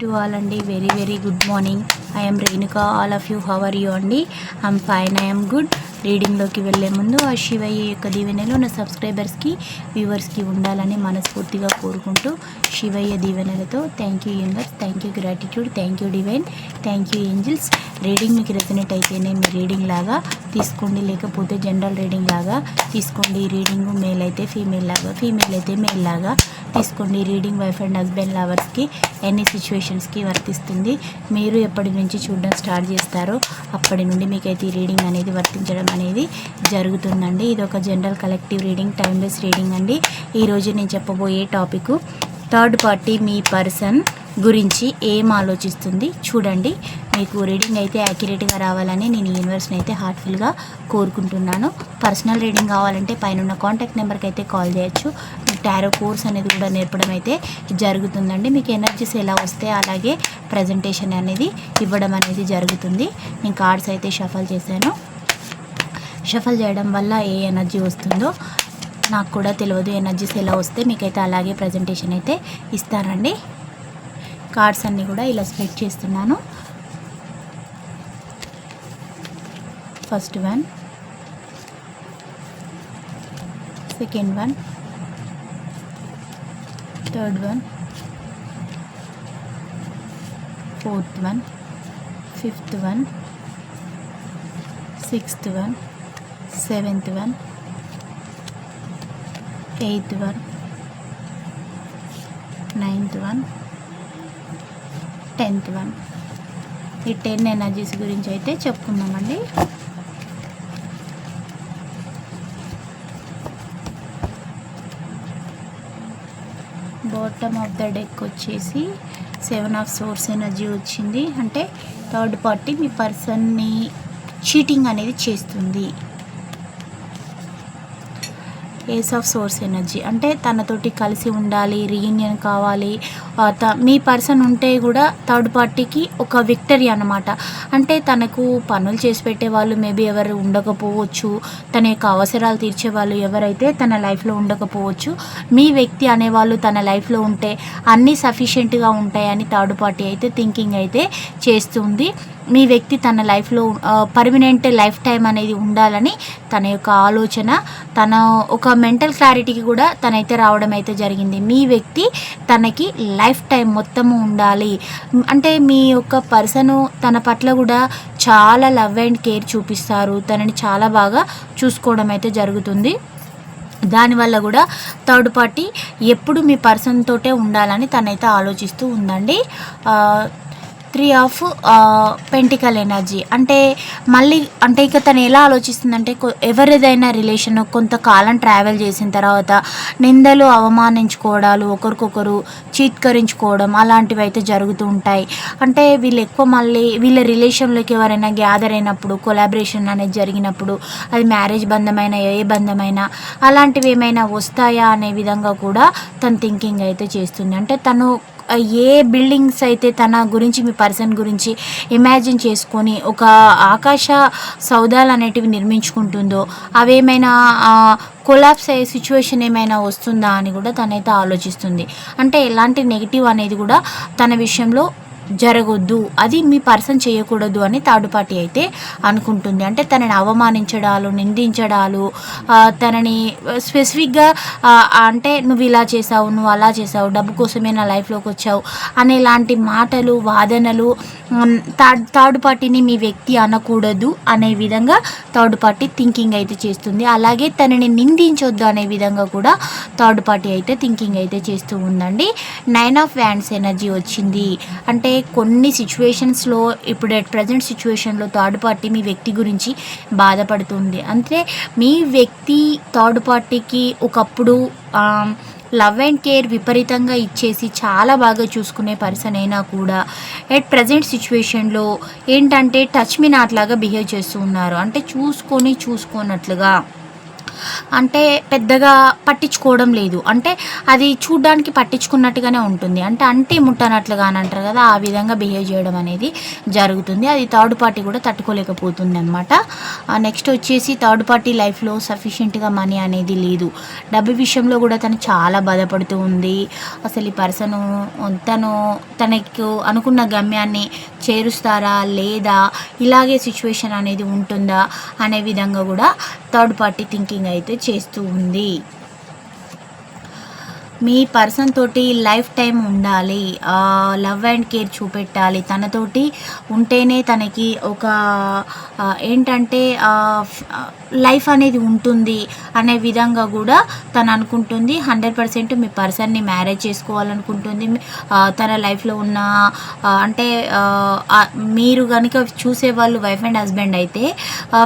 To all అండి. Very very good morning. I'm Renuka all of you how are you అండి? I'm fine I'm good. రీడింగ్లోకి వెళ్ళే ముందు ఆ శివయ్య యొక్క దీవెనలు నా సబ్స్క్రైబర్స్కి వ్యూవర్స్కి ఉండాలని మనస్ఫూర్తిగా కోరుకుంటూ శివయ్య దీవెనలతో thank you universe thank you gratitude thank you divine thank you angels reading మీకు రెసినెట్ అయితేనే మీ రీడింగ్ లాగా తీసుకోండి లేకపోతే జనరల్ రీడింగ్ లాగా తీసుకోండి. రీడింగ్ మేల్ అయితే ఫీమేల్ లాగా ఫీమేల్ అయితే మేల్ లాగా తీసుకోండి. రీడింగ్ వైఫ్ అండ్ హస్బెండ్ లవర్స్కి ఎన్ని సిచ్యువేషన్స్కి వర్తిస్తుంది మీరు ఎప్పటి నుంచి చూడడం స్టార్ట్ చేస్తారో అప్పటి నుండి మీకైతే ఈ రీడింగ్ అనేది వర్తించడం అనేది జరుగుతుందండి. ఇది ఒక general collective reading timeless reading అండి. ఈరోజు నేను చెప్పబోయే టాపిక్ థర్డ్ పార్టీ మీ పర్సన్ గురించి ఏం ఆలోచిస్తుంది చూడండి. మీకు రీడింగ్ అయితే యాక్యురేట్గా రావాలని నేను యూనివర్స్ని అయితే హార్ట్ఫుల్గా కోరుకుంటున్నాను. పర్సనల్ రీడింగ్ కావాలంటే పైన ఉన్న కాంటాక్ట్ నెంబర్కి అయితే కాల్ చేయొచ్చు. మీకు టారో కోర్స్ అనేది కూడా నేర్పడం అయితే జరుగుతుందండి. మీకు ఎనర్జీస్ ఎలా వస్తే అలాగే ప్రజెంటేషన్ అనేది ఇవ్వడం అనేది జరుగుతుంది. నేను కార్డ్స్ అయితే షఫల్ చేశాను. షఫల్ చేయడం వల్ల ఏ ఎనర్జీ వస్తుందో నాకు కూడా తెలియదు. ఎనర్జీస్ ఎలా వస్తే మీకైతే అలాగే ప్రజెంటేషన్ అయితే ఇస్తానండి కార్డ్స్ అన్నీ కూడా ఇలా స్ప్రెడ్ చేస్తున్నాను. First one. Second one. Third one. Fourth one. Fifth one. Sixth one. Seventh one. Eighth one. Ninth one. Tenth one. ఈ టెన్ ఎనర్జీస్ గురించి అయితే చెప్పుకుందామండి. బాటమ్ ఆఫ్ ద డెక్ వచ్చేసి సెవెన్ ఆఫ్ సోర్స్ ఎనర్జీ వచ్చింది. అంటే third party మీ పర్సన్ని cheating అనేది చేస్తుంది. ఏస్ ఆఫ్ సోర్స్ ఎనర్జీ అంటే తనతోటి కలిసి ఉండాలి రీయూనియన్ కావాలి. త- మీ పర్సన్ ఉంటే కూడా థర్డ్ పార్టీకి ఒక విక్టరీ అనమాట అంటే తనకు పనులు చేసి పెట్టే వాళ్ళు మేబీ ఎవరు ఉండకపోవచ్చు. తన యొక్క అవసరాలు తీర్చే వాళ్ళు ఎవరైతే తన లైఫ్లో ఉండకపోవచ్చు. మీ వ్యక్తి అనేవాళ్ళు తన లైఫ్లో ఉంటే అన్నీ సఫిషియెంట్గా ఉంటాయని థర్డ్ పార్టీ అయితే థింకింగ్ అయితే చేస్తుంది. మీ వ్యక్తి తన లైఫ్లో పర్మనెంట్ లైఫ్ టైం అనేది ఉండాలని తన యొక్క ఆలోచన తన ఒక మెంటల్ క్లారిటీకి కూడా తనైతే రావడం అయితే జరిగింది. మీ వ్యక్తి తనకి లైఫ్ టైం మొత్తము ఉండాలి. అంటే మీ యొక్క పర్సను తన పట్ల కూడా చాలా లవ్ అండ్ కేర్ చూపిస్తారు. తనని చాలా బాగా చూసుకోవడం అయితే జరుగుతుంది. దానివల్ల కూడా థర్డ్ పార్టీ ఎప్పుడు మీ పర్సన్ తోటే ఉండాలని తనైతే ఆలోచిస్తూ ఉందండి. Three of pentacle energy. అంటే మళ్ళీ అంటే ఇక తను ఎలా ఆలోచిస్తుందంటే ఎవరిదైనా రిలేషన్ కొంతకాలం ట్రావెల్ చేసిన తర్వాత నిందలు అవమానించుకోవడాలు ఒకరికొకరు చీత్కరించుకోవడం అలాంటివి అయితే జరుగుతూ ఉంటాయి. అంటే వీళ్ళు ఎక్కువ మళ్ళీ వీళ్ళ రిలేషన్లోకి ఎవరైనా గ్యాదర్ అయినప్పుడు కొలాబరేషన్ అనేది జరిగినప్పుడు అది మ్యారేజ్ బంధమైన ఏ బంధమైనా అలాంటివి ఏమైనా వస్తాయా అనే విధంగా కూడా తన థింకింగ్ అయితే చేస్తుంది. అంటే తను ఏ బిల్డింగ్స్ అయితే తన గురించి మీ పర్సన్ గురించి ఇమాజిన్ చేసుకొని ఒక ఆకాశ సౌదాలు అనేటివి నిర్మించుకుంటుందో అవేమైనా కొలాప్స్ అయ్యే సిచ్యువేషన్ ఏమైనా వస్తుందా అని కూడా తనైతే ఆలోచిస్తుంది. అంటే ఎలాంటి నెగిటివ్ అనేది కూడా తన విషయంలో జరగొద్దు అది మీ పర్సన్ చేయకూడదు అని థర్డ్ పార్టీ అయితే అనుకుంటుంది. అంటే తనని అవమానించడాలు నిందించడాలు తనని స్పెసిఫిక్గా అంటే నువ్వు ఇలా చేసావు నువ్వు అలా చేసావు డబ్బు కోసమే నా లైఫ్లోకి వచ్చావు అనేలాంటి మాటలు వాదనలు థర్డ్ థర్డ్ పార్టీని మీ వ్యక్తి అనకూడదు అనే విధంగా థర్డ్ పార్టీ థింకింగ్ అయితే చేస్తుంది. అలాగే తనని నిందించొద్దు అనే విధంగా కూడా థర్డ్ పార్టీ అయితే థింకింగ్ అయితే చేస్తూ ఉందండి. నైన్ ఆఫ్ వ్యాండ్స్ ఎనర్జీ వచ్చింది. అంటే కొన్ని సిచ్యువేషన్స్లో ఇప్పుడు అట్ ప్రజెంట్ సిచ్యువేషన్లో థర్డ్ పార్టీ మీ వ్యక్తి గురించి బాధపడుతుంది. అంటే మీ వ్యక్తి థర్డ్ పార్టీకి ఒకప్పుడు లవ్ అండ్ కేర్ విపరీతంగా ఇచ్చేసి చాలా బాగా చూసుకునే పర్సన్ అయినా కూడా ఎట్ ప్రజెంట్ సిచ్యువేషన్లో ఏంటంటే టచ్ మీ నాట్లాగా బిహేవ్ చేస్తూ ఉన్నారు. అంటే చూసుకొని చూసుకోనట్లుగా. అంటే పెద్దగా పట్టించుకోవడం లేదు. అంటే అది చూడ్డానికి పట్టించుకున్నట్టుగానే ఉంటుంది. అంటే అంటే ముట్టనట్లుగా అని అంటారు కదా ఆ విధంగా బిహేవ్ చేయడం అనేది జరుగుతుంది. అది థర్డ్ పార్టీ కూడా తట్టుకోలేకపోతుంది అనమాట నెక్స్ట్ వచ్చేసి థర్డ్ పార్టీ లైఫ్లో సఫిషియెంట్గా మనీ అనేది లేదు. డబ్బు విషయంలో కూడా తను చాలా బాధపడుతూ ఉంది. అసలు ఈ పర్సన్ తను తనకు అనుకున్న గమ్యాన్ని చేరుస్తారా లేదా ఇలాగే సిచ్యువేషన్ అనేది ఉంటుందా అనే విధంగా కూడా థర్డ్ పార్టీ థింకింగ్ అయితే చేస్తూ ఉంది. మీ పర్సన్ తోటి లైఫ్ టైం ఉండాలి. లవ్ అండ్ కేర్ చూపెట్టాలి. తనతోటి ఉంటేనే తనకి ఒక ఏంటంటే లైఫ్ అనేది ఉంటుంది అనే విధంగా కూడా తను అనుకుంటుంది. హండ్రెడ్ పర్సెంట్ మీ పర్సన్ని మ్యారేజ్ చేసుకోవాలనుకుంటుంది. తన లైఫ్లో ఉన్న అంటే మీరు కనుక చూసే వాళ్ళు వైఫ్ అండ్ హస్బెండ్ అయితే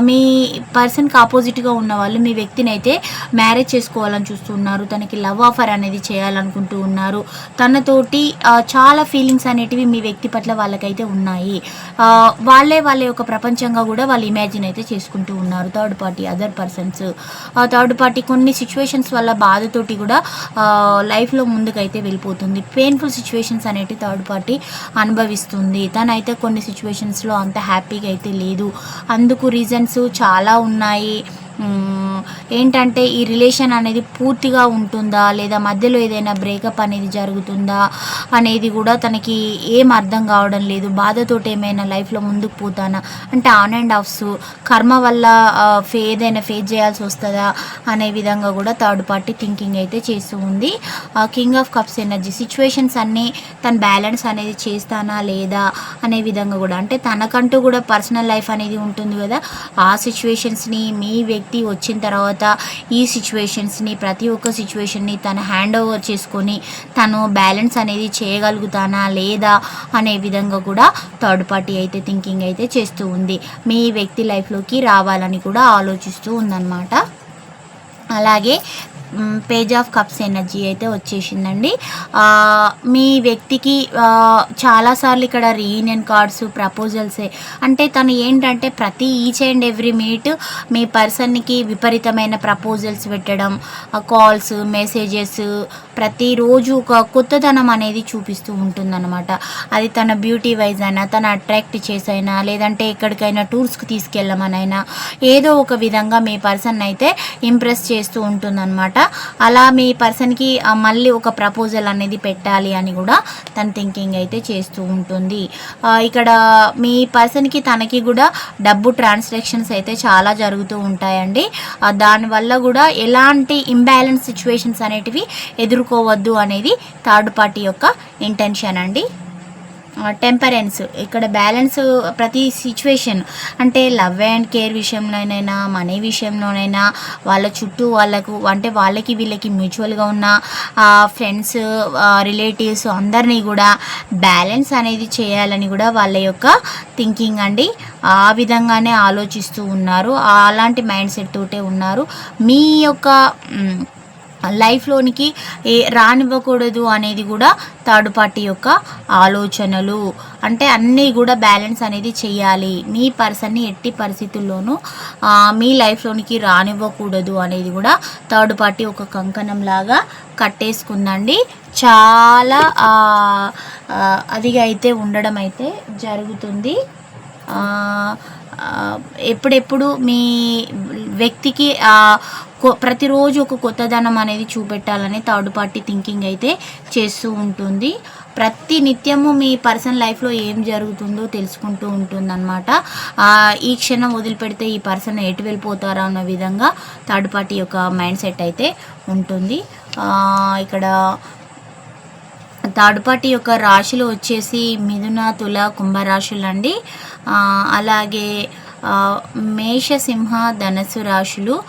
మీ పర్సన్కి ఆపోజిట్గా ఉన్న వాళ్ళు మీ వ్యక్తిని అయితే మ్యారేజ్ చేసుకోవాలని చూస్తున్నారు. తనకి లవ్ ఆఫర్ అనేది చేయాలనుకుంటూ ఉన్నారు. తనతోటి చాలా ఫీలింగ్స్ అనేటివి మీ వ్యక్తి పట్ల వాళ్ళకైతే ఉన్నాయి. వాళ్ళే వాళ్ళ యొక్క ప్రపంచంగా కూడా వాళ్ళు ఇమాజిన్ అయితే చేసుకుంటూ ఉన్నారు. Third party other persons third party కొన్ని సిచ్యువేషన్స్ వల్ల బాధతోటి కూడా లైఫ్లో ముందుకైతే వెళ్ళిపోతుంది. పెయిన్ఫుల్ సిచ్యువేషన్స్ అనేటివి థర్డ్ పార్టీ అనుభవిస్తుంది. తనైతే కొన్ని సిచ్యువేషన్స్లో అంత హ్యాపీగా అయితే లేదు. అందుకు రీజన్స్ చాలా ఉన్నాయి. ఏంటంటే ఈ రిలేషన్ అనేది పూర్తిగా ఉంటుందా? లేదా మధ్యలో ఏదైనా బ్రేకప్ అనేది జరుగుతుందా? అనేది కూడా తనకి ఏం అర్థం కావడం లేదు. బాధతోటి ఏమైనా లైఫ్లో ముందుకు పోతానా? అంటే ఆన్ అండ్ ఆఫ్స్ కర్మ వల్ల ఫే ఏదైనా ఫేస్ చేయాల్సి వస్తుందా? అనే విధంగా కూడా థర్డ్ పార్టీ థింకింగ్ అయితే చేస్తూ ఉంది. King of cups energy situations అన్నీ తను బ్యాలెన్స్ అనేది చేస్తానా లేదా? అనే విధంగా కూడా. అంటే తనకంటూ కూడా పర్సనల్ లైఫ్ అనేది ఉంటుంది కదా. ఆ సిచ్యువేషన్స్ని మీ వ్యక్తి వచ్చిన తర్వాత ఈ సిచ్యువేషన్స్ని ప్రతి ఒక్క సిచ్యువేషన్ని తను హ్యాండ్ ఓవర్ చేసుకొని తను బ్యాలెన్స్ అనేది చేయగలుగుతానా లేదా అనే విధంగా కూడా థర్డ్ పార్టీ అయితే థింకింగ్ అయితే చేస్తూ ఉంది. మీ వ్యక్తి లైఫ్లోకి రావాలని కూడా ఆలోచిస్తూ ఉందన్నమాట. అలాగే పేజ్ ఆఫ్ కప్స్ ఎనర్జీ అయితే వచ్చేసిందండి. మీ వ్యక్తికి చాలాసార్లు ఇక్కడ రీయూనియన్ కార్డ్స్ ప్రపోజల్సే అంటే తను ఏంటంటే ప్రతి ఈచ్ అండ్ ఎవ్రీ మినిట్ మీ పర్సన్కి విపరీతమైన ప్రపోజల్స్ పెట్టడం కాల్స్ మెసేజెస్ ప్రతిరోజు ఒక కొత్తదనం అనేది చూపిస్తూ ఉంటుందన్నమాట. అది తన బ్యూటీ వైజ్ అయినా తన అట్రాక్ట్ చేసైనా లేదంటే ఎక్కడికైనా టూర్స్కి తీసుకెళ్ళమనైనా ఏదో ఒక విధంగా మీ పర్సన్ అయితే ఇంప్రెస్ చేస్తూ ఉంటుందన్నమాట. అలా మీ పర్సన్కి మళ్ళీ ఒక ప్రపోజల్ అనేది పెట్టాలి అని కూడా తన థింకింగ్ అయితే చేస్తూ ఉంటుంది. ఇక్కడ మీ పర్సన్కి తనకి కూడా డబ్బు ట్రాన్సాక్షన్స్ అయితే చాలా జరుగుతూ ఉంటాయండి. దానివల్ల కూడా ఎలాంటి ఇంబ్యాలెన్స్ సిచ్యువేషన్స్ అనేటివి కోరుకోవద్దు అనేది థర్డ్ పార్టీ యొక్క ఇంటెన్షన్ అండి. టెంపరెన్స్ ఇక్కడ బ్యాలెన్స్ ప్రతి సిచ్యువేషన్ అంటే లవ్ అండ్ కేర్ విషయంలోనైనా మనీ విషయంలోనైనా వాళ్ళ చుట్టూ వాళ్ళకు అంటే వాళ్ళకి వీళ్ళకి మ్యూచువల్గా ఉన్న ఫ్రెండ్స్ రిలేటివ్స్ అందరినీ కూడా బ్యాలెన్స్ అనేది చేయాలని కూడా వాళ్ళ యొక్క థింకింగ్ అండి. ఆ విధంగానే ఆలోచిస్తూ ఉన్నారు. అలాంటి మైండ్ సెట్ తోటే ఉన్నారు. మీ యొక్క లైఫ్లోనికి ఏ రానివ్వకూడదు అనేది కూడా థర్డ్ పార్టీ యొక్క ఆలోచనలు. అంటే అన్నీ కూడా బ్యాలెన్స్ అనేది చేయాలి. మీ పర్సన్ని ఎట్టి పరిస్థితుల్లోనూ మీ లైఫ్లోనికి రానివ్వకూడదు అనేది కూడా థర్డ్ పార్టీ ఒక కంకణం లాగా కట్టేసుకుందండి. చాలా అదిగా అయితే ఉండడం అయితే జరుగుతుంది. ఎప్పుడెప్పుడు మీ వ్యక్తికి ప్రతిరోజు ఒక కొత్తదనం అనేది చూపెట్టాలని థర్డ్ పార్టీ థింకింగ్ అయితే చేస్తూ ఉంటుంది. ప్రతి నిత్యము మీ పర్సన్ లైఫ్లో ఏం జరుగుతుందో తెలుసుకుంటూ ఉంటుందన్నమాట. ఆ, ఈ క్షణం వదిలిపెడితే ఈ పర్సన్ ఎటు వెళ్ళిపోతారా అన్న విధంగా థర్డ్ పార్టీ యొక్క మైండ్ సెట్ అయితే ఉంటుంది. ఇక్కడ థర్డ్ పార్టీ యొక్క రాశులు వచ్చేసి మిథున తుల కుంభరాశులు అండి అలాగే మేషసింహ మేష సింహ ధనస్సు రాశులు.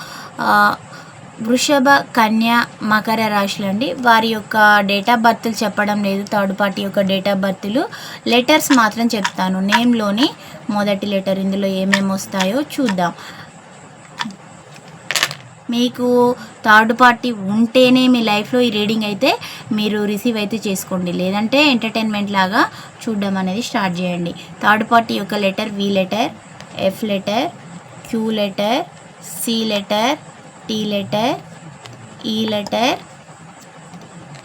వృషభ కన్య మకర రాశులు అండి వారి యొక్క డేట్ ఆఫ్ బర్త్లు చెప్పడం లేదు. థర్డ్ పార్టీ యొక్క డేట్ ఆఫ్ బర్త్లు లెటర్స్ మాత్రం చెప్తాను. నేమ్లోని మొదటి లెటర్ ఇందులో ఏమేమి వస్తాయో చూద్దాం. మీకు థర్డ్ పార్టీ ఉంటేనే మీ లైఫ్లో ఈ రీడింగ్ అయితే మీరు రిసీవ్ అయితే చేసుకోండి. లేదంటే ఎంటర్టైన్మెంట్ లాగా చూడడం అనేది స్టార్ట్ చేయండి. థర్డ్ పార్టీ యొక్క letter V letter F letter Q letter C letter T letter E letter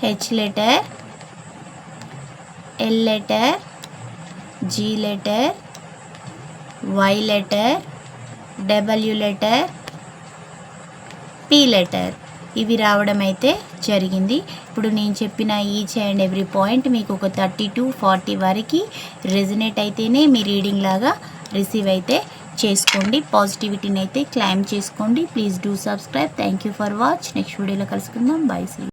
H letter L letter G letter Y letter W letter P letter ఇవి రావడం అయితే జరిగింది. ఇప్పుడు నేను చెప్పిన ఈచ్ అండ్ ఎవ్రీ పాయింట్ మీకు ఒక థర్టీ టు ఫార్టీ వరకు రెజినేట్ అయితేనే మీ రీడింగ్ లాగా రిసీవ్ అయితే చేసుకోండి. పాజిటివిటీని అయితే క్లైమ్ చేసుకోండి. Please do subscribe thank you for watch next వీడియోలో కలుసుకుందాం. Bye see